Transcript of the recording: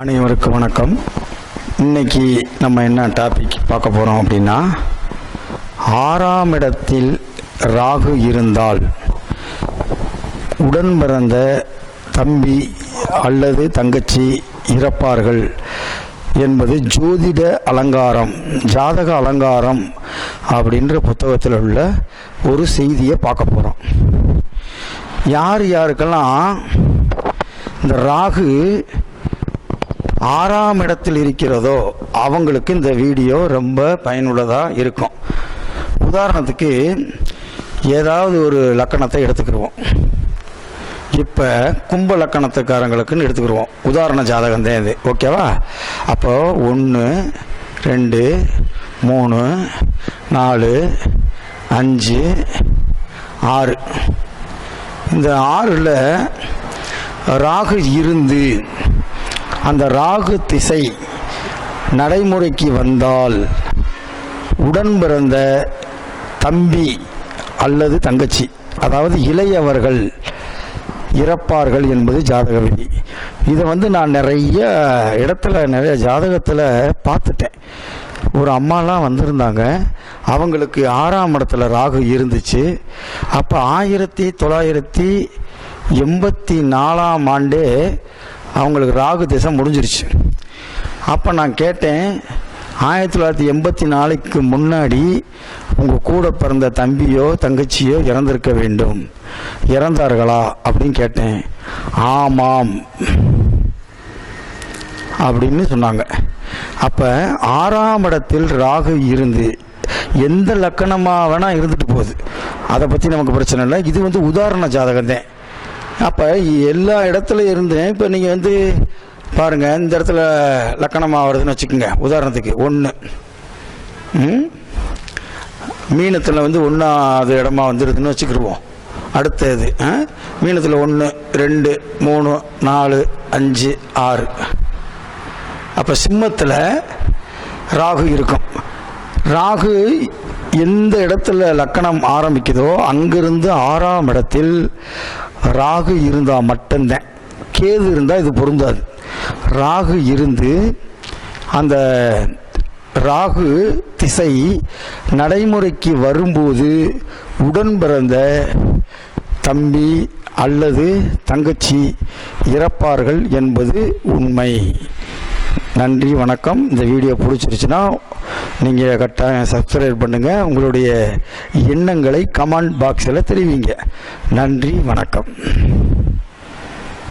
அனைவருக்கும் வணக்கம். இன்னைக்கு நம்ம என்ன டாபிக் பார்க்க போகிறோம் அப்படின்னா ஆறாம் இடத்தில் ராகு இருந்தால் உடன் பிறந்த தம்பி அல்லது தங்கச்சி இறப்பார்கள் என்பது ஜோதிட அலங்காரம் ஜாதக அலங்காரம் அப்படின்ற புத்தகத்தில் உள்ள ஒரு செய்தியை பார்க்க போகிறோம் யார் யாருக்கெல்லாம் இந்த ராகு ஆறாம் இடத்தில் இருக்கிறதோ அவங்களுக்கு இந்த வீடியோ ரொம்ப பயனுள்ளதாக இருக்கும். உதாரணத்துக்கு ஏதாவது ஒரு லக்கணத்தை எடுத்துக்கிடுவோம் இப்போ கும்ப லக்கணத்துக்காரங்களுக்குன்னு எடுத்துக்கிடுவோம் உதாரண ஜாதகம் தான் இது. ஓகேவா? அப்போது ஒன்று ரெண்டு மூணு நாலு அஞ்சு ஆறு. இந்த ஆறில் ராகு இருந்து அந்த ராகு திசை நடைமுறைக்கு வந்தால் உடன் பிறந்த தம்பி அல்லது தங்கச்சி அதாவது இளையவர்கள் இறப்பார்கள் என்பது ஜாதக விதி. இதை வந்து நான் நிறைய இடத்துல நிறைய ஜாதகத்தில் பார்த்துட்டேன். ஒரு அம்மாலாம் வந்திருந்தாங்க. அவங்களுக்கு ஆறாம் இடத்துல ராகு இருந்துச்சு. அப்போ ஆயிரத்தி தொள்ளாயிரத்தி எண்பத்தி நாலாம் ஆண்டே அவங்களுக்கு ராகு திசை முடிஞ்சிருச்சு. அப்போ நான் கேட்டேன் ஆயிரத்தி தொள்ளாயிரத்தி எண்பத்தி நாலுக்கு முன்னாடி உங்கள் கூட பிறந்த தம்பியோ தங்கச்சியோ இறந்திருக்க வேண்டும். இறந்தார்களா? அப்படின்னு கேட்டேன். ஆமாம். அப்படின்னு சொன்னாங்க. அப்போ ஆறாம் இடத்தில் ராகு இருந்து எந்த லக்கணமாக வேணால் இருந்துட்டு போகுது. அதை பற்றி நமக்கு பிரச்சனை இல்லை. இது வந்து உதாரண ஜாதகம் தான் அப்போ எல்லா இடத்துல இருந்தும் இப்போ நீங்கள் வந்து பாருங்கள் இந்த இடத்துல லக்கணமாக வருதுன்னு வச்சுக்கோங்க உதாரணத்துக்கு ஒன்று மீனத்தில் வந்து ஒன்றாவது இடமா வந்துடுதுன்னு வச்சுக்கிடுவோம் அடுத்தது ஆ? மீனத்தில் ஒன்று ரெண்டு மூணு நாலு அஞ்சு ஆறு. அப்போ சிம்மத்தில் ராகு இருக்கும். ராகு எந்த இடத்துல லக்கணம் ஆரம்பிக்குதோ அங்கிருந்து ஆறாம் இடத்தில் ராகு இருந்தால் மட்டும்தான். கேது இருந்தால் இது பொருந்தாது. ராகு இருந்து அந்த ராகு திசை நடைமுறைக்கு வரும்போது உடன் பிறந்த தம்பி அல்லது தங்கச்சி இறப்பார்கள் என்பது உண்மை. நன்றி வணக்கம். இந்த வீடியோ பிடிச்சிருச்சுன்னா நீங்கள் கட்டாயம் சப்ஸ்கிரைப் பண்ணுங்கள் உங்களுடைய எண்ணங்களை கமெண்ட் பாக்ஸில் தெரிவிங்க நன்றி வணக்கம்.